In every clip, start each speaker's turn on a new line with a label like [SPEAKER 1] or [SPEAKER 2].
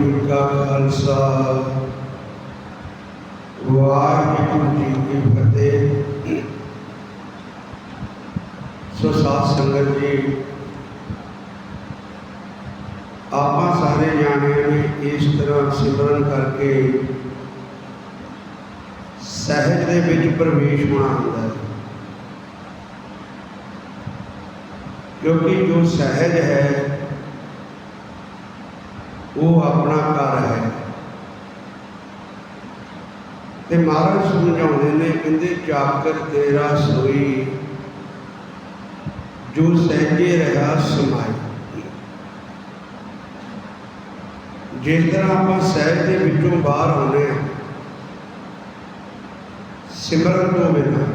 [SPEAKER 1] ਜੀ ਕਾ ਖਾਲਸਾ ਵਾਹਿਗੁਰੂ ਜੀ ਕੀ ਫਤਿਹ ਸੋ ਸਾਧ ਸੰਗਤ ਜੀ ਆਪਾਂ ਸਾਰੇ ਜਾਣਿਆਂ ਨੇ ਇਸ ਤਰ੍ਹਾਂ ਸਿਮਰਨ ਕਰਕੇ ਸਹਿਜ ਦੇ ਵਿੱਚ ਪ੍ਰਵੇਸ਼ ਹੋਣਾ ਹੁੰਦਾ ਹੈ ਕਿਉਂਕਿ ਜੋ ਸਹਿਜ ਹੈ ਉਹ ਆਪਣਾ ਘਰ ਹੈ। ਤੇ ਮਹਾਰਾਜ ਸਮਝਾਉਂਦੇ ਨੇ, ਕਹਿੰਦੇ, ਚਾਕਰ ਤੇਰਾ ਸੋਈ, ਜੋ ਸਹਿਜੇ ਰਹਾ ਸਮਾਈ ਜਿਸ ਤਰ੍ਹਾਂ ਆਪਾਂ ਸਹਿਜ ਦੇ ਵਿੱਚੋਂ ਬਾਹਰ ਆਉਂਦੇ ਹਾਂ, ਸਿਮਰਨ ਤੋਂ ਬਿਨਾਂ,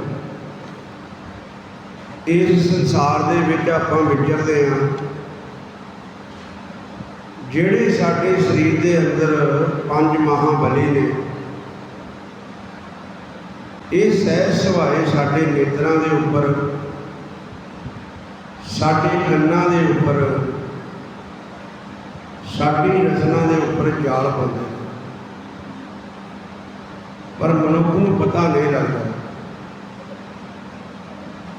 [SPEAKER 1] ਇਸ ਸੰਸਾਰ ਦੇ ਵਿੱਚ ਆਪਾਂ ਵਿਚਰਦੇ ਹਾਂ ਜਿਹੜੇ ਸਾਡੇ ਸਰੀਰ ਦੇ ਅੰਦਰ ਪੰਜ ਮਹਾਬਲੀ ਨੇ, ਇਹ ਸਹਿਜ ਸੁਭਾਏ ਸਾਡੇ ਨੇਤਰਾਂ ਦੇ ਉੱਪਰ, ਸਾਡੇ ਕੰਨਾਂ ਦੇ ਉੱਪਰ, ਸਾਡੀ ਰਚਨਾ ਦੇ ਉੱਪਰ ਜਾਲ ਪਾਉਂਦੇ ਪਰ ਮਨੁੱਖ ਨੂੰ ਪਤਾ ਨਹੀਂ ਲੱਗਦਾ।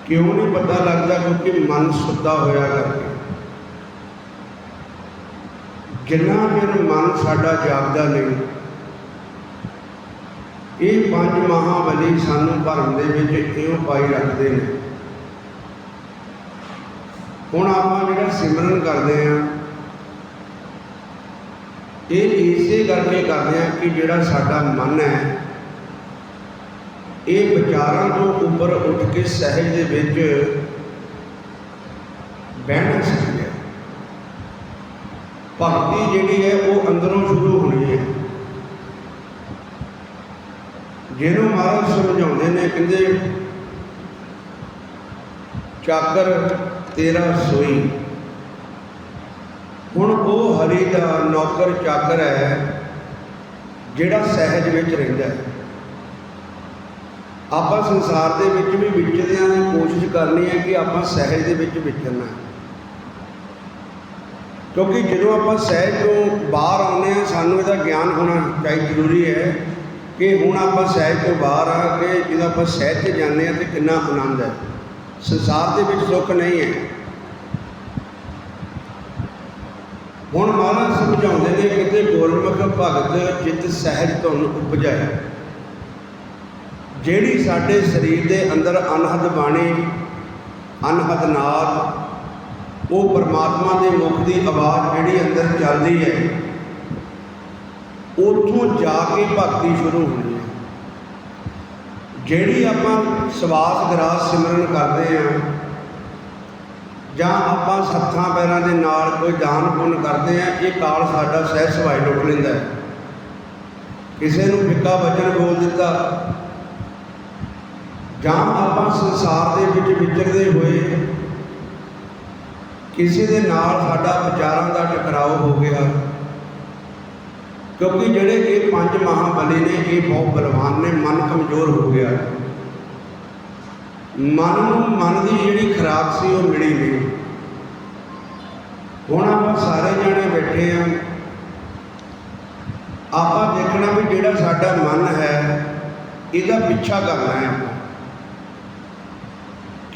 [SPEAKER 1] ਕਿਉਂ ਨਹੀਂ ਪਤਾ ਲੱਗਦਾ? ਕਿਉਂਕਿ ਮਨ ਸੁੱਤਾ ਹੋਇਆ ਕਰਕੇ। ਜਿੰਨਾ ਚਿਰ ਮਨ ਸਾਡਾ ਜਾਗਦਾ ਨਹੀਂ, ਇਹ ਪੰਜ ਮਹਾਬਲੀ ਸਾਨੂੰ ਭਰਮ ਦੇ ਵਿੱਚ ਇਉਂ ਪਾਈ ਰੱਖਦੇ ਨੇ। ਹੁਣ ਆਪਾਂ ਜਿਹੜਾ ਸਿਮਰਨ ਕਰਦੇ ਆ, ਇਹ ਇਸੇ ਕਰਕੇ ਕਰਦੇ ਆ ਕਿ ਜਿਹੜਾ ਸਾਡਾ ਮਨ ਹੈ, ਇਹ ਵਿਚਾਰਾਂ ਤੋਂ ਉੱਪਰ ਉੱਠ ਕੇ ਸਹਿਜ ਦੇ ਵਿੱਚ ਬਹਿਣਾ ਸਿੱਖ ਭਗਤੀ ਜਿਹੜੀ ਹੈ ਉਹ ਅੰਦਰੋਂ ਸ਼ੁਰੂ ਹੋਣੀ ਹੈ। ਜਿਹਨੂੰ ਮਹਾਰਾਜ ਸਮਝਾਉਂਦੇ ਨੇ, ਕਹਿੰਦੇ, ਚਾਕਰ ਤੇਰਾ ਸੋਈ। ਹੁਣ ਉਹ ਹਰੀ ਦਾ ਨੌਕਰ ਚਾਕਰ ਹੈ, ਜਿਹੜਾ ਸਹਿਜ ਵਿੱਚ ਰਹਿੰਦਾ ਹੈ। ਆਪਾਂ ਸੰਸਾਰ ਦੇ ਵਿੱਚ ਵੀ ਵਿਚਰਦਿਆਂ ਦੀ ਕੋਸ਼ਿਸ਼ ਕਰਨੀ ਹੈ ਕਿ ਆਪਾਂ ਸਹਿਜ ਦੇ ਵਿੱਚ ਵਿਚਰਨਾ ਹੈ। ਕਿਉਂਕਿ ਜਦੋਂ ਆਪਾਂ ਸਹਿਜ ਤੋਂ ਬਾਹਰ ਆਉਂਦੇ ਹਾਂ, ਸਾਨੂੰ ਇਹਦਾ ਗਿਆਨ ਹੋਣਾ ਚਾਹੀ ਜ਼ਰੂਰੀ ਹੈ ਕਿ ਹੁਣ ਆਪਾਂ ਸਹਿਜ ਤੋਂ ਬਾਹਰ ਆ ਕੇ ਜਦੋਂ ਆਪਾਂ ਸਹਿਜ ਤੇ ਜਾਂਦੇ ਹਾਂ ਤੇ ਕਿੰਨਾ ਆਨੰਦ ਹੈ। ਸੰਸਾਰ ਦੇ ਵਿੱਚ ਸੁੱਖ ਨਹੀਂ ਹੈ। ਹੁਣ ਮਹਾਰਾਜ ਸਮਝਾਉਂਦੇ ਨੇ ਕਿਤੇ ਗੁਰਮੁਖ ਭਗਤ ਚਿੱਤ ਸਹਿਜ ਧੁਨ ਉਪਜਾਇਆ ਜਿਹੜੀ ਸਾਡੇ ਸਰੀਰ ਦੇ ਅੰਦਰ ਅਨਹਦ ਬਾਣੀ, ਅਨਹਦ ਨਾਦ ਉਹ ਪਰਮਾਤਮਾ ਦੇ ਮੁਖ ਦੀ ਆਵਾਜ਼ ਜਿਹੜੀ ਅੰਦਰ ਚੱਲਦੀ ਹੈ, ਉੱਥੋਂ ਜਾ ਕੇ ਭਗਤੀ ਸ਼ੁਰੂ ਹੁੰਦੀ ਹੈ। ਜਿਹੜੀ ਆਪਾਂ ਸਵਾਸ ਗਰਾਸ ਸਿਮਰਨ ਕਰਦੇ ਹਾਂ, ਜਾਂ ਆਪਾਂ ਸੱਥਾਂ ਪੈਰਾਂ ਦੇ ਨਾਲ ਕੋਈ ਦਾਨ ਪੁੰਨ ਕਰਦੇ ਆ ਇਹ ਕਾਲ ਸਾਡਾ ਸਹਿ ਸੁਭਾਅ ਲੁੱਟ ਲੈਂਦਾ ਹੈ। ਕਿਸੇ ਨੂੰ ਫਿੱਕਾ ਵਚਨ ਬੋਲ ਦਿੱਤਾ। ਜਾਂ ਆਪਾਂ ਸੰਸਾਰ ਦੇ ਵਿੱਚ ਵਿਚਰਦੇ ਹੋਏ ਕਿਸੇ ਦੇ ਨਾਲ ਸਾਡਾ ਵਿਚਾਰਾਂ ਦਾ ਟਕਰਾਓ ਹੋ ਗਿਆ। ਕਿਉਂਕਿ ਜਿਹੜੇ ਇਹ ਪੰਜ ਮਹਾਬਲੀ ਨੇ, ਇਹ ਬਹੁਤ ਬਲਵਾਨ ਨੇ, ਮਨ ਕਮਜ਼ੋਰ ਹੋ ਗਿਆ। ਮਨ ਨੂੰ ਮਨ ਦੀ ਜਿਹੜੀ ਖਰਾਕ ਸੀ, ਉਹ ਮਿਲੀ ਨਹੀਂ। ਹੁਣ ਆਪਾਂ ਸਾਰੇ ਜਣੇ ਬੈਠੇ ਆ। ਆਪਾਂ ਦੇਖਣਾ ਵੀ ਜਿਹੜਾ ਸਾਡਾ ਮਨ ਹੈ, ਇਹਦਾ ਪਿੱਛਾ ਕਰਨਾ ਹੈ।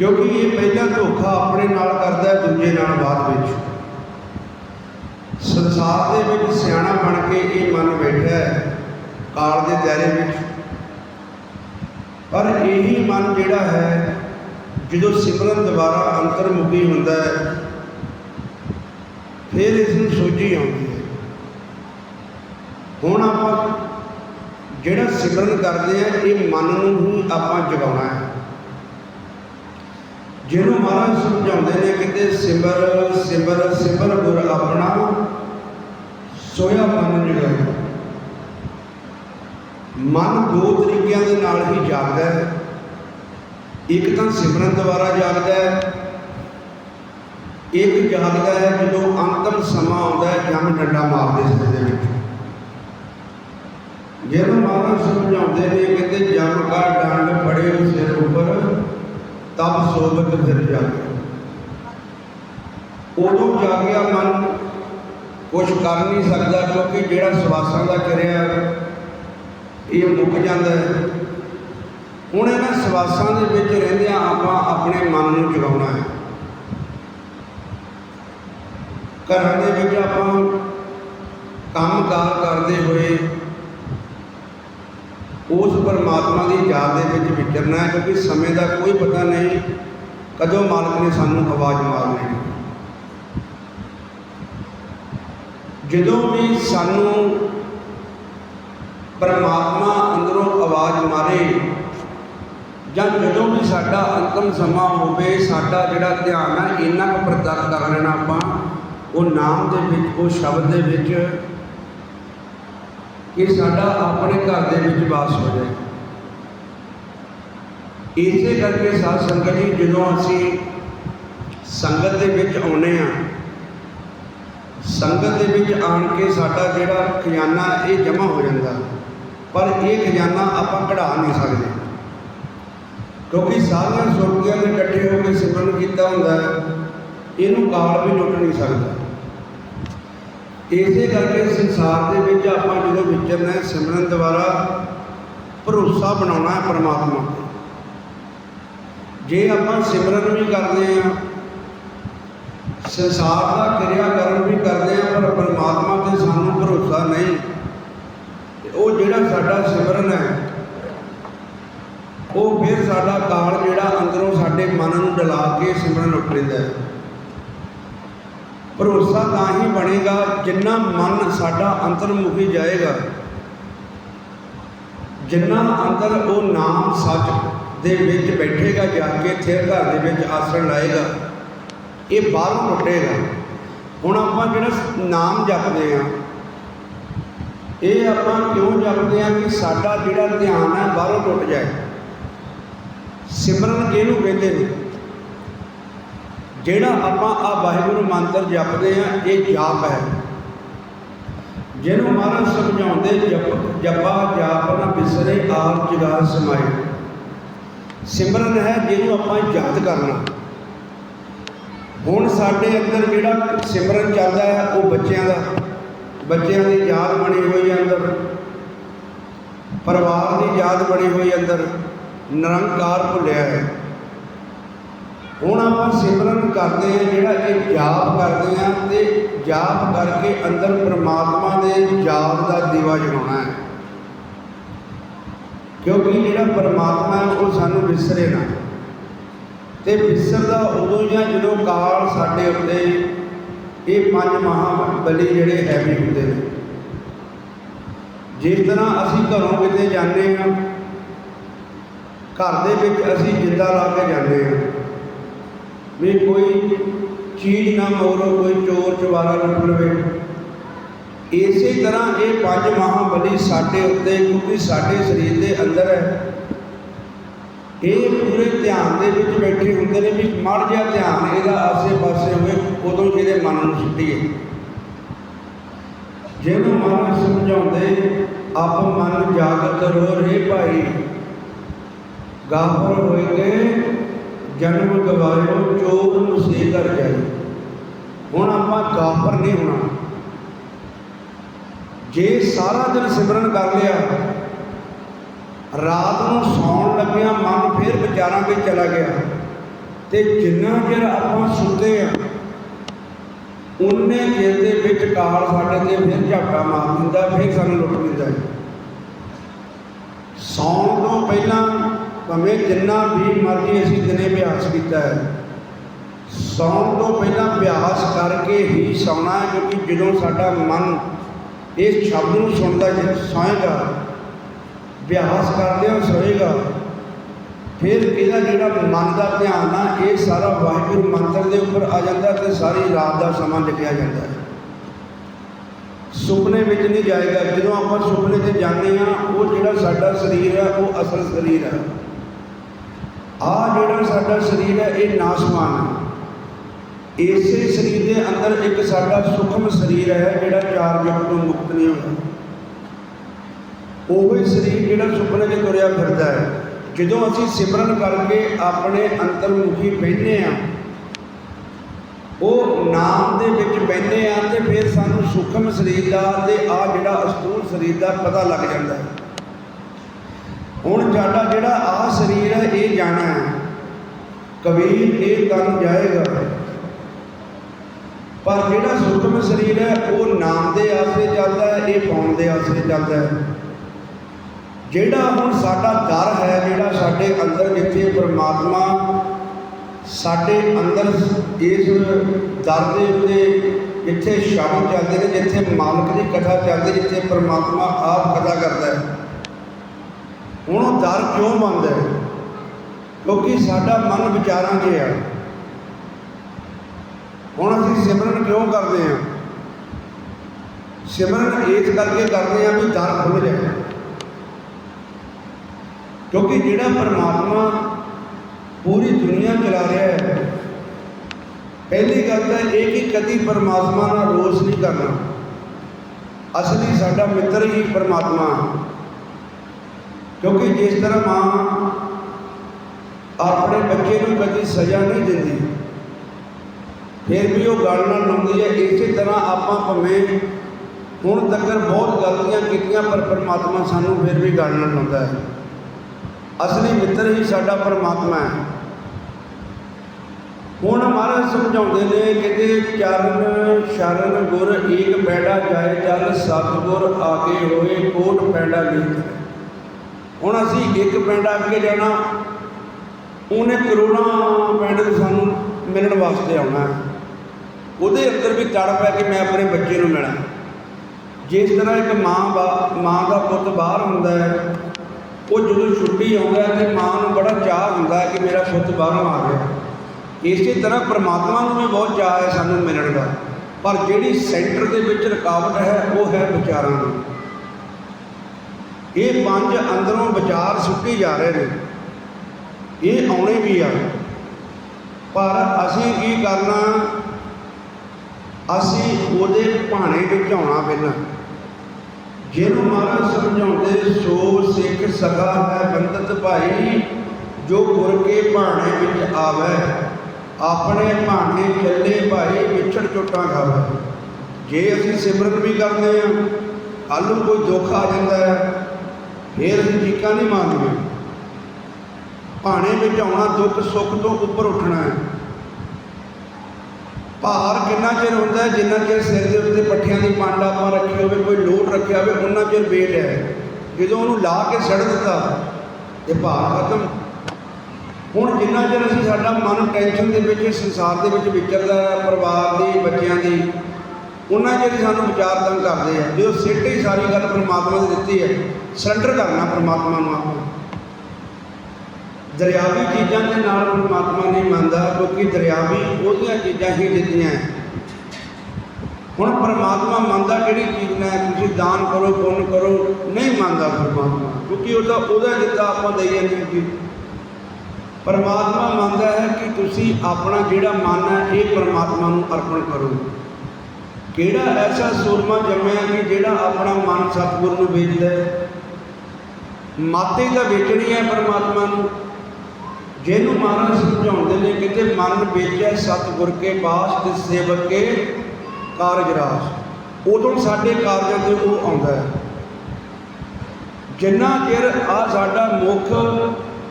[SPEAKER 1] ਕਿਉਂਕਿ ਇਹ ਪਹਿਲਾ ਧੋਖਾ ਆਪਣੇ ਨਾਲ ਕਰਦਾ ਹੈ, ਦੂਜੇ ਨਾਲ ਬਾਅਦ ਵਿੱਚ। ਸੰਸਾਰ ਦੇ ਵਿੱਚ ਸਿਆਣਾ ਬਣ ਕੇ ਇਹ ਮਨ ਬੈਠਾ ਹੈ, ਕਾਲ ਦੇ ਦਾਇਰੇ ਵਿੱਚ। ਪਰ ਇਹੀ ਮਨ ਜਿਹੜਾ ਹੈ, ਜਦੋਂ ਸਿਮਰਨ ਦੁਬਾਰਾ ਅੰਤਰਮੁਖੀ ਹੁੰਦਾ ਹੈ, ਫਿਰ ਇਸ ਨੂੰ ਸੋਝੀ ਆਉਂਦੀ ਹੈ। ਹੁਣ ਆਪਾਂ ਜਿਹੜਾ ਸਿਮਰਨ ਕਰਦੇ ਆ ਇਹ ਮਨ ਨੂੰ ਹੀ ਆਪਾਂ ਜਗਾਉਣਾ ਹੈ। ਜਿਹਨੂੰ ਮਹਾਰਾਜ ਸਮਝਾਉਂਦੇ ਨੇ ਕਹਿੰਦੇ ਸਿਮਰ ਸਿਮਰ ਸਿਮਰ ਗੁਰ ਆਪਣਾ ਸੋਇਆ ਮਨ ਜਗਾਇਆ ਮਨ ਦੋ ਤਰੀਕਿਆਂ ਦੇ ਨਾਲ ਹੀ ਜਾਗਦਾ ਹੈ। ਇੱਕ ਤਾਂ ਸਿਮਰਨ ਦੁਆਰਾ ਜਾਗਦਾ ਹੈ। ਇੱਕ ਜਾਗਦਾ ਹੈ ਜਦੋਂ ਅੰਤਮ ਸਮਾਂ ਆਉਂਦਾ ਹੈ ਜੰਮ ਡੰਡਾ ਮਾਰਦੇ ਸਿਰ ਦੇ ਵਿੱਚ। ਜਿਹਨੂੰ ਮਹਾਰਾਜ ਸਮਝਾਉਂਦੇ ਨੇ ਕਹਿੰਦੇ ਜੰਮ ਕਾ ਡੰਡ ਪੜੇ ਸਿਰ ਉੱਪਰ ਤਬ ਸੋਬਤ ਫਿਰ ਜਾਗੇ। ਉਦੋਂ ਜਾਗਿਆ ਮਨ ਕੁਝ ਕਰ ਨਹੀਂ ਸਕਦਾ ਕਿਉਂਕਿ ਜਿਹੜਾ ਸਵਾਸਾਂ ਦਾ ਕਿਰਿਆ ਇਹ ਮੁੱਕ ਜਾਂਦਾ ਹੈ। ਹੁਣ ਇਹਨਾਂ ਸਵਾਸਾਂ ਦੇ ਵਿੱਚ ਰਹਿੰਦਿਆਂ ਆਪਾਂ ਆਪਣੇ ਮਨ ਨੂੰ ਜਗਾਉਣਾ ਹੈ। ਘਰਾਂ ਦੇ ਵਿੱਚ ਆਪਾਂ ਕੰਮਕਾਰ ਕਰਦੇ ਹੋਏ ਉਸ ਪਰਮਾਤਮਾ ਦੀ ਯਾਦ ਦੇ ਵਿੱਚ ਵਿਚਰਨਾ ਹੈ, ਕਿਉਂਕਿ ਸਮੇਂ ਦਾ ਕੋਈ ਪਤਾ ਨਹੀਂ ਕਦੋਂ ਮਾਲਕ ਨੇ ਸਾਨੂੰ ਆਵਾਜ਼ ਮਾਰਨੀ ਹੈ। ਜਦੋਂ ਵੀ ਸਾਨੂੰ ਪਰਮਾਤਮਾ ਅੰਦਰੋਂ ਆਵਾਜ਼ ਮਾਰੇ ਜਾਂ ਜਦੋਂ ਵੀ ਸਾਡਾ ਅੰਤਮ ਸਮਾਂ ਹੋਵੇ, ਸਾਡਾ ਜਿਹੜਾ ਧਿਆਨ ਹੈ, ਇੰਨਾ ਕੁ ਪ੍ਰਤੱਖ ਕਰ ਲੈਣਾ ਆਪਾਂ, ਉਹ ਨਾਮ ਦੇ ਵਿੱਚ, ਉਹ ਸ਼ਬਦ ਦੇ ਵਿੱਚ ਕਿ ਸਾਡਾ ਆਪਣੇ ਘਰ ਦੇ ਵਿੱਚ ਵਾਸ ਹੋ ਜਾਏ। ਇਸੇ ਕਰਕੇ ਸਾਧ ਸੰਗਤ ਜੀ, ਜਦੋਂ ਅਸੀਂ ਸੰਗਤ ਦੇ ਵਿੱਚ ਆਉਨੇ ਆ ਸੰਗਤ ਦੇ ਵਿੱਚ ਆਣ ਕੇ ਸਾਡਾ ਜਿਹੜਾ ਖਜ਼ਾਨਾ, ਇਹ ਜਮ੍ਹਾਂ ਹੋ ਜਾਂਦਾ। ਪਰ ਇਹ ਖਜ਼ਾਨਾ ਆਪਾਂ ਕਢਾ ਨਹੀਂ ਸਕਦੇ। ਕਿਉਂਕਿ ਸਾਰੀਆਂ ਸੁਰਤੀਆਂ ਦੇ ਇਕੱਠੇ ਹੋ ਕੇ ਸਿਮਰਨ ਕੀਤਾ ਹੁੰਦਾ ਇਹਨੂੰ ਕਾਲ ਵੀ ਲੁੱਟ ਨਹੀਂ ਸਕਦਾ। ਇਸੇ ਕਰਕੇ ਸੰਸਾਰ ਦੇ ਵਿੱਚ ਆਪਾਂ ਜਦੋਂ ਵਿਚਰਨਾ ਹੈ, ਸਿਮਰਨ ਦੁਆਰਾ ਭਰੋਸਾ ਬਣਾਉਣਾ ਹੈ ਪਰਮਾਤਮਾ ਤੇ। ਜੇ ਆਪਾਂ ਸਿਮਰਨ ਵੀ ਕਰਦੇ ਆ ਸੰਸਾਰ ਦਾ ਕਿਰਿਆ ਕਰਮ ਵੀ ਕਰਦੇ ਆ ਪਰ ਪਰਮਾਤਮਾ ਤੇ ਸਾਨੂੰ ਭਰੋਸਾ ਨਹੀਂ, ਤੇ ਉਹ ਜਿਹੜਾ ਸਾਡਾ ਸਿਮਰਨ ਹੈ, ਉਹ ਫਿਰ ਸਾਡਾ ਕਾਲ ਜਿਹੜਾ ਅੰਦਰੋਂ ਸਾਡੇ ਮਨ ਨੂੰ ਡਲਾ ਕੇ ਸਿਮਰਨ ਉੱਠ ਲੈਂਦਾ ਹੈ। ਭਰੋਸਾ ਤਾਂ ਹੀ ਬਣੇਗਾ ਜਿੰਨਾ ਮਨ ਸਾਡਾ ਅੰਤਰਮੁਖੀ ਜਾਏਗਾ। ਜਿੰਨਾ ਅੰਦਰ ਉਹ ਨਾਮ ਸੱਚ ਦੇ ਵਿੱਚ ਬੈਠੇਗਾ, ਜਾ ਕੇ ਥਿਰ ਘਰ ਦੇ ਵਿੱਚ ਆਸਣ ਲਾਏਗਾ, ਇਹ ਬਾਹਰੋਂ ਟੁੱਟੇਗਾ ਹੁਣ ਆਪਾਂ ਜਿਹੜਾ ਨਾਮ ਜਪਦੇ ਆ ਇਹ ਆਪਾਂ ਕਿਉਂ ਜਪਦੇ ਆ ਕਿ ਸਾਡਾ ਜਿਹੜਾ ਧਿਆਨ ਹੈ ਬਾਹਰੋਂ ਟੁੱਟ ਜਾਏ? ਸਿਮਰਨ ਕਿਹਨੂੰ ਕਹਿੰਦੇ ਨੇ? ਜਿਹੜਾ ਆਪਾਂ ਆ ਵਾਹਿਗੁਰੂ ਮੰਤਰ ਜਪਦੇ ਆ ਇਹ ਜਾਪ ਹੈ। ਜਿਹਨੂੰ ਮਹਾਰਾਜ ਸਮਝਾਉਂਦੇ, ਜਪ, ਜਪਾ, ਜਾਪ ਨਾ ਬਿਸਰੇ, ਆਪ ਜਗਾਰ ਸਮਾਏ। ਸਿਮਰਨ ਹੈ ਜਿਹਨੂੰ ਆਪਾਂ ਯਾਦ ਕਰਨਾ। ਹੁਣ ਸਾਡੇ ਅੰਦਰ ਜਿਹੜਾ ਸਿਮਰਨ ਚੱਲਦਾ ਹੈ, ਉਹ ਬੱਚਿਆਂ ਦਾ। ਬੱਚਿਆਂ ਦੀ ਯਾਦ ਬਣੀ ਹੋਈ ਅੰਦਰ। ਪਰਿਵਾਰ ਦੀ ਯਾਦ ਬਣੀ ਹੋਈ ਅੰਦਰ। ਨਿਰੰਕਾਰ ਭੁੱਲਿਆ ਹੈ। ਹੁਣ ਆਪਾਂ ਸਿਮਰਨ ਕਰਦੇ ਆ ਜਿਹੜਾ ਇਹ ਜਾਪ ਕਰਦੇ ਆ ਤੇ ਜਾਪ ਕਰਕੇ ਅੰਦਰ ਪ੍ਰਮਾਤਮਾ ਦੇ ਜਾਪ ਦਾ ਦੀਵਾ ਜਗਾਉਣਾ ਹੈ। ਕਿਉਂਕਿ ਜਿਹੜਾ ਪਰਮਾਤਮਾ ਹੈ, ਉਹ ਸਾਨੂੰ ਵਿਸਰੇ ਨਾ। ਤੇ ਵਿਸਰਦਾ ਉਦੋਂ ਜਾਂ ਜਦੋਂ ਕਾਲ ਸਾਡੇ ਉੱਤੇ ਇਹ ਪੰਜ ਮਹਾਬਲੀ ਜਿਹੜੇ ਹੈਵੀ ਹੁੰਦੇ ਨੇ। ਜਿਸ ਤਰ੍ਹਾਂ ਅਸੀਂ ਘਰੋਂ ਕਿਤੇ ਜਾਂਦੇ ਹਾਂ, ਘਰ ਦੇ ਵਿੱਚ ਅਸੀਂ ਜਿੰਦਾ ਲਾ ਕੇ ਜਾਂਦੇ ਹਾਂ। ਵੀ ਕੋਈ ਚੀਜ਼ ਨਾ ਮੋਰੋ ਕੋਈ ਚੋਰ ਚਵਾਰਾ ਲੁੱਟ ਲਵੇ ਇਸੇ ਤਰ੍ਹਾਂ ਇਹ ਪੰਜ ਮਹਾਬਲੀ ਸਾਡੇ ਉੱਤੇ, ਕਿਉਂਕਿ ਸਾਡੇ ਸਰੀਰ ਦੇ ਅੰਦਰ ਹੈ। ਇਹ ਪੂਰੇ ਧਿਆਨ ਦੇ ਵਿੱਚ ਬੈਠੇ ਹੁੰਦੇ ਨੇ ਵੀ ਮੜ ਜਿਹਾ ਧਿਆਨ ਇਹਦਾ ਆਸੇ-ਪਾਸੇ ਹੋਵੇ, ਉਦੋਂ ਜਿਹਦੇ ਮਨ ਨੂੰ ਸੁੱਟੀਏ। ਜਿਹਨੂੰ ਮਨ ਸਮਝਾਉਂਦੇ, ਆਪ ਮਨ ਜਾਗਤ ਰੋ ਰੇ ਭਾਈ। ਗਾਫਰ ਹੋਏ ਕੇ ਜਨਮ ਗਵਾਇਓ ਚੋਰ ਮੁਸੇ ਕਰ ਜਾਈ। ਹੁਣ ਆਪਾਂ ਗਾਫਰ ਨਹੀਂ ਹੋਣਾ। ਜੇ ਸਾਰਾ ਦਿਨ ਸਿਮਰਨ ਕਰ ਲਿਆ, ਰਾਤ ਨੂੰ ਸੌਣ ਲੱਗਿਆ ਮਨ ਫੇਰ ਵਿਚਾਰਾਂ ਵਿੱਚ ਚਲਾ ਗਿਆ। ਤੇ ਜਿੰਨਾ ਚਿਰ ਆਪਾਂ ਸੁਣਦੇ ਆ ਉਨੇ ਚਿਰ ਦੇ ਵਿੱਚ ਕਾਲ ਸਾਡੇ ਤੇ ਫਿਰ ਝਾਕਾ ਮਾਰ ਦਿੰਦਾ, ਫਿਰ ਸਾਨੂੰ ਲੁੱਟ ਲੈਂਦਾ ਹੈ ਸੌਣ ਤੋਂ ਪਹਿਲਾਂ ਭਾਵੇਂ ਜਿੰਨਾ ਵੀ ਮਰਜ਼ੀ ਅਸੀਂ ਦਿਨੇ ਅਭਿਆਸ ਕੀਤਾ ਹੈ, ਸੌਣ ਤੋਂ ਪਹਿਲਾਂ ਅਭਿਆਸ ਕਰਕੇ ਹੀ ਸੌਣਾ ਹੈ, ਕਿਉਂਕਿ ਜਦੋਂ ਸਾਡਾ ਮਨ ਇਸ ਸ਼ਬਦ ਨੂੰ ਸੁਣਦਾ ਜੇ ਸੌਏਗਾ, ਅਭਿਆਸ ਕਰਦੇ ਹੋ ਸੋਏਗਾ, ਫਿਰ ਇਹਦਾ ਜਿਹੜਾ ਮਨ ਦਾ ਧਿਆਨ ਆ, ਇਹ ਸਾਰਾ ਵਾਹਿਗੁਰੂ ਮੰਤਰ ਦੇ ਉੱਪਰ ਆ ਜਾਂਦਾ ਤੇ ਸਾਰੀ ਰਾਤ ਦਾ ਸਮਾਂ ਲਿਖਿਆ ਜਾਂਦਾ ਹੈ। ਸੁਪਨੇ ਵਿੱਚ ਨਹੀਂ ਜਾਏਗਾ, ਜਦੋਂ ਆਪਾਂ ਸੁਪਨੇ ਤੇ ਜਾਂਦੇ ਆ ਉਹ ਜਿਹੜਾ ਸਾਡਾ ਸਰੀਰ ਹੈ, ਉਹ ਅਸਲ ਸਰੀਰ ਹੈ। ਆ ਜਿਹੜਾ ਸਾਡਾ ਸਰੀਰ ਹੈ, ਇਹ ਨਾਸਮਾਨ ਹੈ। ਇਸੇ ਸਰੀਰ ਦੇ ਅੰਦਰ ਇੱਕ ਸਾਡਾ ਸੁਖਮ ਸਰੀਰ ਹੈ, ਜਿਹੜਾ ਚਾਰ ਜਗ ਤੋਂ ਮੁਕਤ ਨਹੀਂ ਹੋਇਆ ਉਹ ਸਰੀਰ ਜਿਹੜਾ ਸੁਪਨੇ 'ਚ ਤੁਰਿਆ ਫਿਰਦਾ ਹੈ। ਜਦੋਂ ਅਸੀਂ ਸਿਮਰਨ ਕਰਕੇ ਆਪਣੇ ਅੰਤਰਮੁਖੀ ਬਹਿੰਦੇ ਆ ਉਹ ਨਾਮ ਦੇ ਵਿੱਚ ਬੈਠੇ ਆ ਤੇ ਫਿਰ ਸਾਨੂੰ ਸੂਖਮ ਸਰੀਰ ਦਾ ਤੇ ਆ ਜਿਹੜਾ ਅਸਤੂਲ ਸਰੀਰ ਦਾ ਪਤਾ ਲੱਗ ਜਾਂਦਾ ਹੈ। ਹੁਣ ਸਾਡਾ ਜਿਹੜਾ ਆ ਸਰੀਰ ਹੈ, ਇਹ ਜਾਣਾ ਹੈ। ਕਬੀਰ, ਇਹ ਤਨ ਜਾਏਗਾ। ਪਰ ਜਿਹੜਾ ਸੂਖਮ ਸਰੀਰ ਹੈ, ਉਹ ਨਾਮ ਦੇ ਆਸਰੇ ਚੱਲਦਾ ਹੈ, ਇਹ ਪਾਉਣ ਦੇ ਆਸਰੇ ਚੱਲਦਾ ਹੈ। ਜਿਹੜਾ ਹੁਣ ਸਾਡਾ ਦਰ ਹੈ, ਜਿਹੜਾ ਸਾਡੇ ਅੰਦਰ ਜਿੱਥੇ ਪਰਮਾਤਮਾ ਸਾਡੇ ਅੰਦਰ ਇਸ ਦਰ ਦੇ ਉੱਤੇ ਜਿੱਥੇ ਸ਼ਬਦ ਚੱਲਦੇ ਨੇ, ਜਿੱਥੇ ਮਾਲਕ ਦੀ ਕਥਾ ਚੱਲਦੀ, ਜਿੱਥੇ ਪਰਮਾਤਮਾ ਆਪ ਕਥਾ ਕਰਦਾ ਹੈ। ਹੁਣ ਉਹ ਦਰ ਕਿਉਂ ਬੰਦ ਹੈ? ਕਿਉਂਕਿ ਸਾਡਾ ਮਨ ਵਿਚਾਰਾਂ 'ਚ ਹੈ ਹੁਣ ਅਸੀਂ ਸਿਮਰਨ ਕਿਉਂ ਕਰਦੇ ਹਾਂ? ਸਿਮਰਨ ਇਸ ਕਰਕੇ ਕਰਦੇ ਹਾਂ ਵੀ ਦਰ ਖੁੱਲ ਜਾਏ। ਕਿਉਂਕਿ ਜਿਹੜਾ ਪਰਮਾਤਮਾ ਪੂਰੀ ਦੁਨੀਆ ਚਲਾ ਰਿਹਾ ਹੈ, ਪਹਿਲੀ ਗੱਲ ਤਾਂ ਇਹ ਕਿ ਕਦੀ ਪਰਮਾਤਮਾ ਨਾਲ ਰੋਸ ਨਹੀਂ ਕਰਨਾ। ਅਸਲੀ ਸਾਡਾ ਮਿੱਤਰ ਹੀ ਪਰਮਾਤਮਾ ਕਿਉਂਕਿ ਜਿਸ ਤਰ੍ਹਾਂ ਮਾਂ ਆਪਣੇ ਬੱਚੇ ਨੂੰ ਕਦੀ ਸਜ਼ਾ ਨਹੀਂ ਦਿੰਦੀ, ਫਿਰ ਵੀ ਉਹ ਗੱਲ ਨਾਲ ਲਾਉਂਦੀ ਹੈ। ਇਸੇ ਤਰ੍ਹਾਂ ਆਪਾਂ ਭਾਵੇਂ ਹੁਣ ਤੱਕ ਬਹੁਤ ਗਲਤੀਆਂ ਕੀਤੀਆਂ, ਪਰ ਪਰਮਾਤਮਾ ਸਾਨੂੰ ਫਿਰ ਵੀ ਗੱਲ ਨਾਲ ਲਾਉਂਦਾ ਹੈ। ਅਸਲੀ ਮਿੱਤਰ ਹੀ ਸਾਡਾ ਪਰਮਾਤਮਾ ਹੈ। ਹੁਣ ਮਹਾਰਾਜ ਸਮਝਾਉਂਦੇ ਨੇ ਕਹਿੰਦੇ ਚਰਨ ਸ਼ਰਨ ਗੁਰ ਏਕ ਪੈੜਾ ਜਾਏ, ਚੱਲ ਸਤਿਗੁਰ ਆਗੇ ਹੋਏ, ਕੋਟ ਪੈੜਾ ਲੀਤ। ਹੁਣ ਅਸੀਂ ਇੱਕ ਪਿੰਡ ਅੱਗੇ ਜਾਣਾ, ਉਹਨੇ ਕਰੋੜਾਂ ਪਿੰਡ ਦੇ ਸਾਨੂੰ ਮਿਲਣ ਵਾਸਤੇ ਆਉਣਾ। ਉਹਦੇ ਅੰਦਰ ਵੀ ਤੜ ਪੈ ਕੇ ਮੈਂ ਆਪਣੇ ਬੱਚੇ ਨੂੰ ਮਿਲਾਂ। ਜਿਸ ਤਰ੍ਹਾਂ ਇੱਕ ਮਾਂ ਬਾ- ਮਾਂ ਦਾ ਪੁੱਤ ਬਾਹਰ ਹੁੰਦਾ ਹੈ, ਉਹ ਜਦੋਂ ਛੁੱਟੀ ਆਉਂਦਾ ਹੈ ਤੇ ਮਾਂ ਨੂੰ ਬੜਾ ਚਾਹ ਹੁੰਦਾ ਹੈ ਕਿ ਮੇਰਾ ਪੁੱਤ ਬਾਹਰੋਂ ਆ ਗਿਆ। ਇਸੇ ਤਰ੍ਹਾਂ ਪ੍ਰਮਾਤਮਾ ਨੂੰ ਵੀ ਬਹੁਤ ਚਾਹ ਹੈ ਸਾਨੂੰ ਮਿਲਣ ਦਾ। ਪਰ ਜਿਹੜੀ ਸੈਂਟਰ ਦੇ ਵਿੱਚ ਰੁਕਾਵਟ ਹੈ, ਉਹ ਹੈ ਵਿਚਾਰਾਂ ਦੀ। ਇਹ ਪੰਜ ਅੰਦਰੋਂ ਵਿਚਾਰ ਸੁੱਟੀ ਜਾ ਰਹੇ ਨੇ। ਇਹ ਆਉਣੇ ਵੀ ਆ। ਪਰ ਅਸੀਂ ਕੀ ਕਰਨਾ? ਅਸੀਂ ਉਹਦੇ ਭਾਣੇ ਵਿੱਚ ਆਉਣਾ ਪਹਿਲਾਂ ਜਿਹਨੂੰ ਮਹਾਰਾਜ ਸਮਝਾਉਂਦੇ ਸੋ ਸਿੱਖ ਸਗਾ ਹੈ ਬੰਦਤ ਭਾਈ, ਜੋ ਗੁਰ ਕੇ ਭਾਣੇ ਵਿੱਚ ਆਵੇ, ਆਪਣੇ ਭਾਣੇ ਚੱਲੇ ਭਾਈ, ਵਿਛੜ ਚੁੱਟਾਂ ਖਾਵੇ। ਜੇ ਅਸੀਂ ਸਿਮਰਨ ਵੀ ਕਰਦੇ ਆ ਕੱਲ ਨੂੰ ਕੋਈ ਦੁੱਖ ਆ ਜਾਂਦਾ ਹੈ ਫੇਰ ਅਸੀਂ ਚੀਕਾਂ ਨਹੀਂ ਮਾਰਨੀਆਂ। ਭਾਣੇ ਵਿੱਚ ਆਉਣਾ ਦੁੱਖ, ਸੁੱਖ ਤੋਂ ਉੱਪਰ ਉੱਠਣਾ ਹੈ। ਭਾਰ ਕਿੰਨਾ ਚਿਰ ਹੁੰਦਾ ਹੈ? ਜਿੰਨਾ ਚਿਰ ਸਿਰ ਦੇ ਉੱਤੇ ਪੱਠਿਆਂ ਦੀ ਪੰਡ ਆਪਾਂ ਰੱਖੀ ਹੋਵੇ, ਕੋਈ ਲੋਟ ਰੱਖਿਆ ਹੋਵੇ ਉਹਨਾਂ ਚਿਰ ਵੇਟ ਹੈ। ਜਦੋਂ ਉਹਨੂੰ ਲਾ ਕੇ ਸੜ ਦਿੱਤਾ ਤੇ ਭਾਰ ਖਤਮ। ਹੁਣ ਜਿੰਨਾ ਚਿਰ ਅਸੀਂ ਸਾਡਾ ਮਨ ਟੈਨਸ਼ਨ ਦੇ ਵਿੱਚ, ਸੰਸਾਰ ਦੇ ਵਿੱਚ ਵਿਚਰਦਾ ਹੈ ਪਰਿਵਾਰ ਦੀ, ਬੱਚਿਆਂ ਦੀ ਉਹਨਾਂ ਚਿਰ ਸਾਨੂੰ ਵਿਚਾਰ ਤੰਗ ਕਰਦੇ ਆ ਜਦੋਂ ਸਿੱਟ ਹੀ ਸਾਰੀ ਗੱਲ ਪਰਮਾਤਮਾ ਦੀ ਦਿੱਤੀ ਹੈ ਸਰੈਂਡਰ ਕਰਨਾ ਪਰਮਾਤਮਾ ਨੂੰ ਆਪਾਂ ਦਰਿਆਵੀ ਚੀਜ਼ਾਂ ਦੇ ਨਾਲ ਪਰਮਾਤਮਾ ਨਹੀਂ ਮੰਨਦਾ, ਕਿਉਂਕਿ ਦਰਿਆਵੀ ਉਹਦੀਆਂ ਚੀਜ਼ਾਂ ਹੀ ਦਿੱਤੀਆਂ ਹੁਣ ਪਰਮਾਤਮਾ ਮੰਨਦਾ ਕਿਹੜੀ ਚੀਜ਼ ਨਾਲ, ਤੁਸੀਂ ਦਾਨ ਕਰੋ, ਪੁੰਨ ਕਰੋ, ਨਹੀਂ ਮੰਨਦਾ ਪਰਮਾਤਮਾ, ਕਿਉਂਕਿ ਉਹਦਾ ਉਹਦਾ ਜਿੱਦਾਂ ਆਪਾਂ ਦੇਈ ਜਾਂਦੇ ਹਾਂ ਪਰਮਾਤਮਾ ਮੰਨਦਾ ਹੈ ਕਿ ਤੁਸੀਂ ਆਪਣਾ ਜਿਹੜਾ ਮਨ ਹੈ, ਇਹ ਪਰਮਾਤਮਾ ਨੂੰ ਅਰਪਣ ਕਰੋ। ਕਿਹੜਾ ਐਸਾ ਸੂਰਮਾ ਜੰਮਿਆ ਕਿ ਜਿਹੜਾ ਆਪਣਾ ਮਨ ਸਤਿਗੁਰ ਨੂੰ ਵੇਚਦਾ ਹੈ? ਮਾਤੇ ਤਾਂ ਵੇਚਣੀ ਹੈ ਪਰਮਾਤਮਾ ਨੂੰ। ਜਿਹਨੂੰ ਮਹਾਰਾਜ ਸਮਝਾਉਂਦੇ ਨੇ, ਕਿਤੇ ਮਨ ਵੇਚਿਆ ਸਤਿਗੁਰ ਕੇ ਪਾਸ ਤੇ ਸੇਵਕ ਕੇ ਕਾਰਜ ਰਾਸ ਉਦੋਂ ਸਾਡੇ ਕਾਰਜਾਂ ਤੇ ਉਹ ਆਉਂਦਾ ਹੈ। ਜਿੰਨਾ ਚਿਰ ਆ ਸਾਡਾ ਮੁੱਖ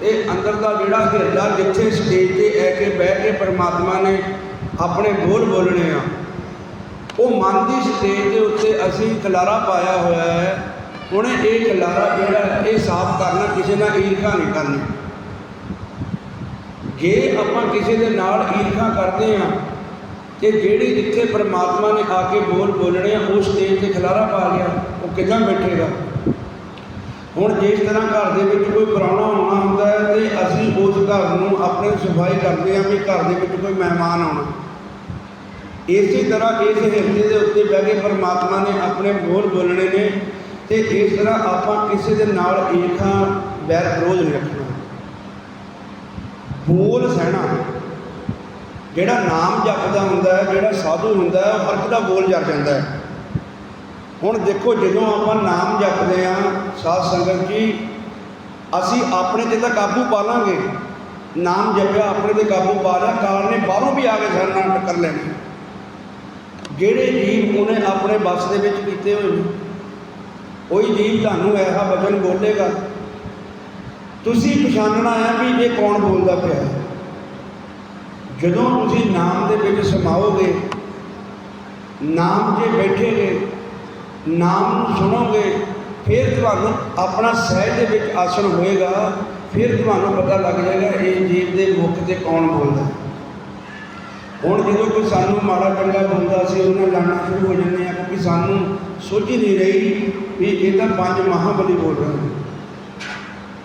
[SPEAKER 1] ਇਹ ਅੰਦਰ ਦਾ ਜਿਹੜਾ ਹਿਰਦਾ ਜਿੱਥੇ ਸਟੇਜ ਤੇ ਐ ਕੇ ਬਹਿ ਕੇ ਪਰਮਾਤਮਾ ਨੇ ਆਪਣੇ ਬੋਲ ਬੋਲਣੇ ਆ ਉਹ ਮਨ ਦੀ ਸਟੇਜ ਦੇ ਉੱਤੇ ਅਸੀਂ ਖਲਾਰਾ ਪਾਇਆ ਹੋਇਆ ਹੈ। ਹੁਣ ਇਹ ਖਲਾਰਾ ਜਿਹੜਾ ਇਹ ਸਾਫ਼ ਕਰਨਾ, ਕਿਸੇ ਨਾਲ ਈਰਖਾ ਨਹੀਂ ਕਰਨੀ। ਜੇ ਆਪਾਂ ਕਿਸੇ ਦੇ ਨਾਲ ਈਰਖਾ ਕਰਦੇ ਆ ਤੇ ਜਿਹੜੀ ਜਿੱਥੇ ਪ੍ਰਮਾਤਮਾ ਨੇ ਆ ਕੇ ਬੋਲ ਬੋਲਣੇ ਆ, ਉਸ ਸਟੇਜ ਤੇ ਖਲਾਰਾ ਪਾ ਲਿਆ, ਉਹ ਕਿੱਦਾਂ ਬੈਠੇਗਾ? ਹੁਣ ਜਿਸ ਤਰ੍ਹਾਂ ਘਰ ਦੇ ਵਿੱਚ ਕੋਈ ਪ੍ਰਾਹੁਣਾ ਆਉਣਾ ਹੁੰਦਾ ਹੈ, ਤੇ ਅਸੀਂ ਉਸ ਘਰ ਨੂੰ ਆਪਣੇ ਸਫ਼ਾਈ ਕਰਦੇ ਆ ਵੀ ਘਰ ਦੇ ਵਿੱਚ ਕੋਈ ਮਹਿਮਾਨ ਆਉਣਾ। ਇਸੇ ਤਰ੍ਹਾਂ ਇਸ ਹਿਰਦੇ ਦੇ ਉੱਤੇ ਬਹਿ ਕੇ ਪਰਮਾਤਮਾ ਨੇ ਆਪਣੇ ਬੋਲ ਬੋਲਣੇ ਨੇ ਤੇ ਇਸ ਤਰ੍ਹਾਂ ਆਪਾਂ ਕਿਸੇ ਦੇ ਨਾਲ ਈਰਖਾ ਵੈਰ ਵਿਰੋਧ ਨਹੀਂ ਰੱਖਣਾ। ਬੋਲ ਸਹਿਣਾ, ਜਿਹੜਾ ਨਾਮ ਜਪਦਾ ਹੁੰਦਾ ਹੈ, ਜਿਹੜਾ ਸਾਧੂ ਹੁੰਦਾ ਹੈ, ਉਹ ਹਰਕ ਦਾ ਬੋਲ ਜਰ ਜਾਂਦਾ ਹੈ। ਹੁਣ ਦੇਖੋ, ਜਦੋਂ ਆਪਾਂ ਨਾਮ ਜਪਦੇ ਆ ਸਾਧ ਸੰਗਤ ਜੀ, ਅਸੀਂ ਆਪਣੇ ਤੇ ਤਾਂ ਕਾਬੂ ਪਾ ਲਾਂਗੇ। ਨਾਮ ਜਪਿਆ, ਆਪਣੇ ਤੇ ਕਾਬੂ ਪਾ ਲਿਆ, ਕਾਲ ਨੇ ਬਾਹਰੋਂ ਵੀ ਆ ਕੇ ਸਾਡੇ ਨਾਲ ਟੱਕਰ ਲੈਣੀ। ਜਿਹੜੇ ਜੀਵ ਉਹਨੇ ਆਪਣੇ ਬਸ ਦੇ ਵਿੱਚ ਕੀਤੇ ਹੋਏ ਨੇ ਕੋਈ ਜੀਵ ਤੁਹਾਨੂੰ ਐਸਾ ਵਚਨ ਬੋਲੇਗਾ ਤੁਸੀਂ ਪਛਾਣਨਾ ਹੈ ਵੀ ਇਹ ਕੌਣ ਬੋਲਦਾ ਪਿਆ ਹੈ। ਜਦੋਂ ਤੁਸੀਂ ਨਾਮ ਦੇ ਵਿੱਚ ਸਮਾਓਗੇ, ਨਾਮ 'ਚ ਬੈਠੇਗੇ, ਨਾਮ ਨੂੰ ਸੁਣੋਗੇ, ਫਿਰ ਤੁਹਾਨੂੰ ਆਪਣਾ ਸਹਿਜ ਦੇ ਵਿੱਚ ਆਸਣ ਹੋਏਗਾ, ਫਿਰ ਤੁਹਾਨੂੰ ਪਤਾ ਲੱਗ ਜਾਏਗਾ ਇਹ ਜੀਵ ਦੇ ਮੁਖ ਤੇ ਕੌਣ ਬੋਲਦਾ ਹੈ। ਹੁਣ ਜਦੋਂ ਕੋਈ ਸਾਨੂੰ ਮਾੜਾ ਚੰਗਾ ਬੋਲਦਾ ਸੀ ਉਹਨਾਂ ਲੜਨਾ ਸ਼ੁਰੂ ਹੋ ਜਾਂਦੇ ਆ ਕਿਉਂਕਿ ਸਾਨੂੰ ਸੋਚ ਨਹੀਂ ਰਹੀ ਵੀ ਇਹ ਤਾਂ ਪੰਜ ਮਹਾਬਲੀ ਬੋਲ ਰਹੇ ਨੇ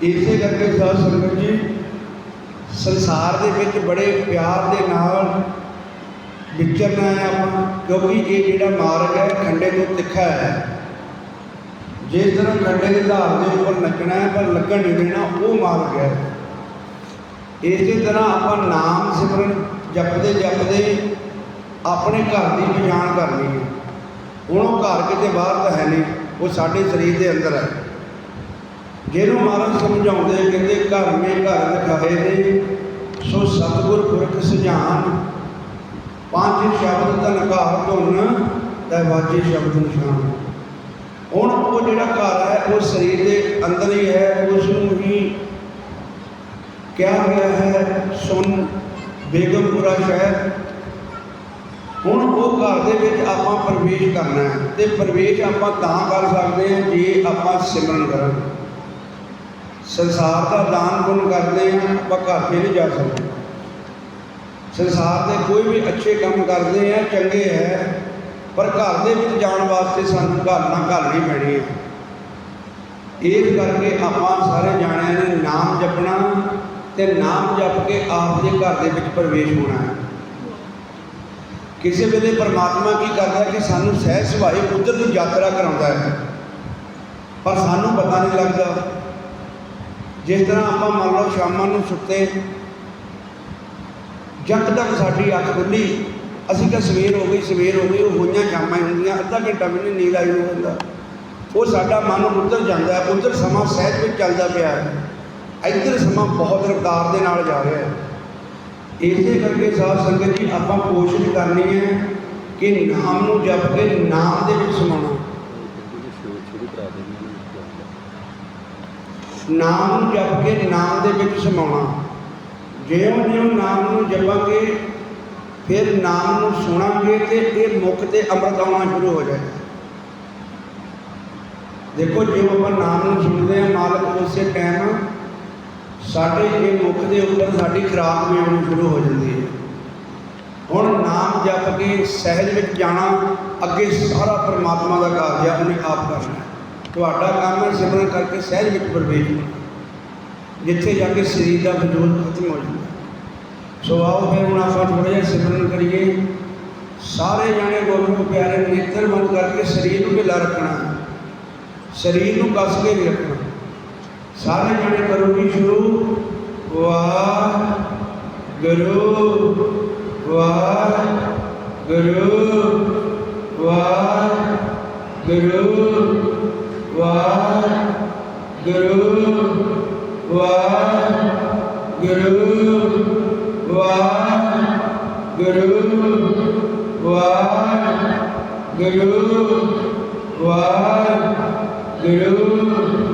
[SPEAKER 1] ਇਸੇ ਕਰਕੇ ਸਾਧ ਸੰਗਤ ਜੀ। ਸੰਸਾਰ ਦੇ ਵਿੱਚ ਬੜੇ ਪਿਆਰ ਦੇ ਨਾਲ ਵਿਚਰਨਾ ਹੈ ਆਪਾਂ, ਕਿਉਂਕਿ ਇਹ ਜਿਹੜਾ ਮਾਰਗ ਹੈ, ਖੰਡੇ ਤੋਂ ਤਿੱਖਾ ਹੈ। ਜਿਸ ਤਰ੍ਹਾਂ ਖੰਡੇ ਦੇ ਧਾਰ ਦੇ ਉੱਪਰ ਨੱਚਣਾ ਹੈ, ਪਰ ਲੱਗਣ ਨਹੀਂ ਦੇਣਾ ਉਹ ਮਾਰਗ ਹੈ। ਇਸੇ ਤਰ੍ਹਾਂ ਆਪਾਂ ਨਾਮ ਸਿਮਰਨ ਜਪਦੇ ਜਪਦੇ ਆਪਣੇ ਘਰ ਦੀ ਪਛਾਣ ਕਰਨੀ ਹੈ। ਹੁਣ ਉਹ ਘਰ ਕਿਤੇ ਬਾਹਰ ਤਾਂ ਹੈ ਨਹੀਂ, ਉਹ ਸਾਡੇ ਸਰੀਰ ਦੇ ਅੰਦਰ ਹੈ। ਜਿਹਨੂੰ ਮਹਾਰਾਜ ਸਮਝਾਉਂਦੇ ਕਹਿੰਦੇ ਘਰ ਮੇ ਘਰ ਦਿਖਾਏ ਨੇ, ਸੋ ਸਤਿਗੁਰ ਪੁਰਖ ਸੁਝਾਨ ਪੰਜ ਸ਼ਬਦ ਤਨ ਘਰ ਧੁਨ, ਤੈ ਵਾਜੀ ਸ਼ਬਦ ਨਿਸ਼ਾਨ। ਹੁਣ ਉਹ ਜਿਹੜਾ ਘਰ ਹੈ, ਉਹ ਸਰੀਰ ਦੇ ਅੰਦਰ ਹੀ ਹੈ ਉਸ ਨੂੰ ਹੀ ਕਿਹਾ ਗਿਆ ਹੈ ਸੁਣ ਬੇਗਮਪੁਰਾ ਸ਼ਹਿਰ। ਹੁਣ ਉਹ ਘਰ ਦੇ ਵਿੱਚ ਆਪਾਂ ਪ੍ਰਵੇਸ਼ ਕਰਨਾ ਹੈ ਤੇ ਪ੍ਰਵੇਸ਼ ਆਪਾਂ ਤਾਂ ਕਰ ਸਕਦੇ ਹਾਂ ਜੇ ਆਪਾਂ ਸਿਮਰਨ ਕਰਾਂਗੇ। ਸੰਸਾਰ ਦਾ ਦਾਨ ਪੁੰਨ ਕਰਦੇ ਹਾਂ, ਆਪਾਂ ਘਰ 'ਤੇ ਨਹੀਂ ਜਾ ਸਕਦੇ। ਸੰਸਾਰ ਦੇ ਕੋਈ ਵੀ ਅੱਛੇ ਕੰਮ ਕਰਦੇ ਆ, ਚੰਗੇ ਹੈ, ਪਰ ਘਰ ਦੇ ਵਿੱਚ ਜਾਣ ਵਾਸਤੇ ਸਾਨੂੰ ਘਰ ਨਾਲ ਘਾਲਣੀ ਪੈਣੀ ਹੈ। ਇਸ ਕਰਕੇ ਆਪਾਂ ਸਾਰੇ ਜਾਣਿਆਂ ਨੇ ਨਾਮ ਜਪਣਾ ਤੇ ਨਾਮ ਜਪ ਕੇ ਆਪ ਦੇ ਘਰ ਦੇ ਵਿੱਚ ਪ੍ਰਵੇਸ਼ ਹੋਣਾ ਹੈ। ਕਿਸੇ ਵੇਲੇ ਪਰਮਾਤਮਾ ਕੀ ਕਰਦਾ ਕਿ ਸਾਨੂੰ ਸਹਿ ਸੁਭਾਏ ਉਧਰ ਦੀ ਯਾਤਰਾ ਕਰਾਉਂਦਾ ਹੈ। ਪਰ ਸਾਨੂੰ ਪਤਾ ਨਹੀਂ ਲੱਗਦਾ। ਜਿਸ ਤਰ੍ਹਾਂ ਆਪਾਂ ਮੰਨ ਲਓ ਸ਼ਾਮਾਂ ਨੂੰ ਸੁੱਤੇ, ਜਦ ਤੱਕ ਸਾਡੀ ਅੱਖ ਖੁੱਲੀ, ਅਸੀਂ ਤਾਂ ਸਵੇਰ ਹੋ ਗਈ, ਸਵੇਰ ਹੋ ਗਈ, ਉਹ ਹੋਈਆਂ ਸ਼ਾਮਾਂ ਹੀ ਹੁੰਦੀਆਂ, ਅੱਧਾ ਘੰਟਾ ਮੈਨੂੰ ਨਹੀਂ ਨੀਂਦ ਆਈ ਨੂੰ ਹੁੰਦਾ। ਉਹ ਸਾਡਾ ਮਨ ਉੱਧਰ ਜਾਂਦਾ ਹੈ, ਉੱਧਰ ਸਮਾਂ ਸਹਿਜ ਵਿੱਚ ਚੱਲਦਾ ਪਿਆ ਹੈ। ਇੱਧਰ ਸਮਾਂ ਬਹੁਤ ਰਫਤਾਰ ਦੇ ਨਾਲ ਜਾ ਰਿਹਾ ਹੈ। ਇਸੇ ਕਰਕੇ ਸਾਧ ਸੰਗਤ ਜੀ, ਆਪਾਂ ਕੋਸ਼ਿਸ਼ ਕਰਨੀ ਹੈ ਕਿ ਨਾਮ ਨੂੰ ਜਪ ਕੇ ਨਾਮ ਦੇ ਵਿੱਚ ਸਮਾਉਣਾ। ਨਾਮ ਨੂੰ ਜਪ ਕੇ ਨਾਮ ਦੇ ਵਿੱਚ ਸਮਾਉਣਾ। ਜਿਉਂ-ਜਿਉਂ ਨਾਮ ਨੂੰ ਜਪਾਂਗੇ, ਫਿਰ ਨਾਮ ਨੂੰ ਸੁਣਾਂਗੇ ਤੇ ਇਹ ਮੁਖ ਤੇ ਅੰਮ੍ਰਿਤ ਆਉਣਾ ਸ਼ੁਰੂ ਹੋ ਜਾਏਗਾ। ਦੇਖੋ, ਜਿਉਂ ਆਪਾਂ ਨਾਮ ਨੂੰ ਸੁਣਦੇ ਹਾਂ, ਮਾਲਕ ਉਸੇ ਟਾਈਮ ਸਾਡੇ ਇਹ ਮੁੱਖ ਦੇ ਉੱਪਰ ਸਾਡੀ ਖਰਾਕ ਵੀ ਆਉਣੀ ਸ਼ੁਰੂ ਹੋ ਜਾਂਦੀ ਹੈ। ਹੁਣ ਨਾਮ ਜਪ ਕੇ ਸਹਿਜ ਵਿੱਚ ਜਾਣਾ, ਅੱਗੇ ਸਾਰਾ ਪਰਮਾਤਮਾ ਦਾ ਕਾਰਜ ਹੈ ਉਹਨੇ ਆਪ ਕਰਨਾ ਤੁਹਾਡਾ ਕੰਮ ਹੈ ਸਿਮਰਨ ਕਰਕੇ ਸਹਿਜ ਵਿੱਚ ਪ੍ਰਵੇਸ਼ ਕਰਨਾ। ਜਿੱਥੇ ਜਾ ਕੇ ਸਰੀਰ ਦਾ ਵਜੂਦ ਖਤਮ ਹੋ ਜਾਂਦਾ ਸੋ ਆਓ ਫਿਰ ਹੁਣ ਆਪਾਂ ਥੋੜਾ ਜਿਹਾ ਸਿਮਰਨ ਕਰੀਏ। ਸਾਰੇ ਜਾਣੇ ਗੁਰੂ ਪਿਆਰੇ ਨੇਤਰ ਬੰਦ ਕਰਕੇ ਸਰੀਰ ਨੂੰ ਢਿੱਲਾ ਰੱਖਣਾ ਸਰੀਰ ਨੂੰ ਕੱਸ ਕੇ ਨਹੀਂ ਰੱਖਣਾ ਸਾਰੇ ਜਾਣੇ ਕਰੋ ਜੀ ਸ਼ੁਰੂ? ਵਾਹ ਗੁਰੂ ਵਾਹ ਗੁਰੂ ਵਾਹ ਗੁਰੂ ਵਾਹ ਗੁਰੂ ਵਾਹ ਗੁਰੂ ਵਾਹ ਗੁਰੂ ਵਾਹ ਗੁਰੂ ਵਾਹ ਗੁਰੂ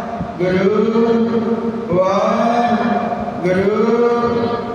[SPEAKER 1] ਵਾਹਿਗੁਰੂ ਵਾਹਿਗੁਰੂ।